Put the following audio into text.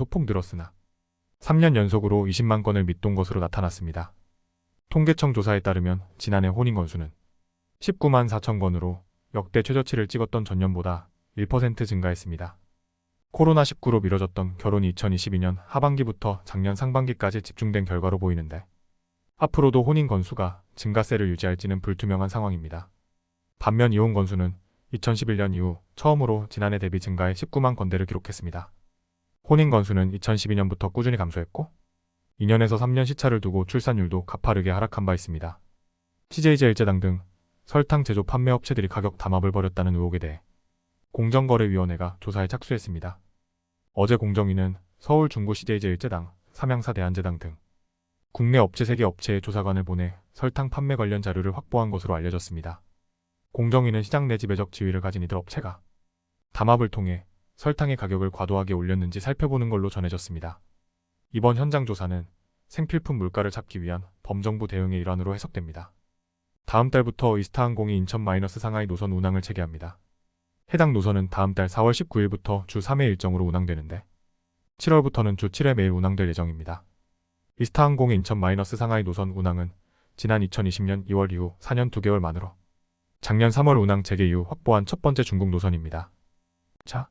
소폭 늘었으나 3년 연속으로 20만 건을 밑돈 것으로 나타났습니다. 통계청 조사에 따르면 지난해 혼인 건수는 19만 4천 건으로 역대 최저치를 찍었던 전년보다 1% 증가했습니다. 코로나19로 미뤄졌던 결혼이 2022년 하반기부터 작년 상반기까지 집중된 결과로 보이는데 앞으로도 혼인 건수가 증가세를 유지할지는 불투명한 상황입니다. 반면 이혼 건수는 2011년 이후 처음으로 지난해 대비 증가해 19만 건대를 기록했습니다. 혼인 건수는 2012년부터 꾸준히 감소했고 2년에서 3년 시차를 두고 출산율도 가파르게 하락한 바 있습니다. CJ제일제당 등 설탕 제조 판매 업체들이 가격 담합을 벌였다는 의혹에 대해 공정거래위원회가 조사에 착수했습니다. 어제 공정위는 서울 중구 CJ제일제당, 삼양사 대한제당 등 국내 업체 3개 업체의 조사관을 보내 설탕 판매 관련 자료를 확보한 것으로 알려졌습니다. 공정위는 시장 내 지배적 지위를 가진 이들 업체가 담합을 통해 설탕의 가격을 과도하게 올렸는지 살펴보는 걸로 전해졌습니다. 이번 현장 조사는 생필품 물가를 잡기 위한 범정부 대응의 일환으로 해석됩니다. 다음 달부터 이스타항공이 인천 마이너스 상하이 노선 운항을 재개합니다. 해당 노선은 다음 달 4월 19일부터 주 3회 일정으로 운항되는데 7월부터는 주 7회 매일 운항될 예정입니다. 이스타항공의 인천 마이너스 상하이 노선 운항은 지난 2020년 2월 이후 4년 2개월 만으로 작년 3월 운항 재개 이후 확보한 첫 번째 중국 노선입니다. 자,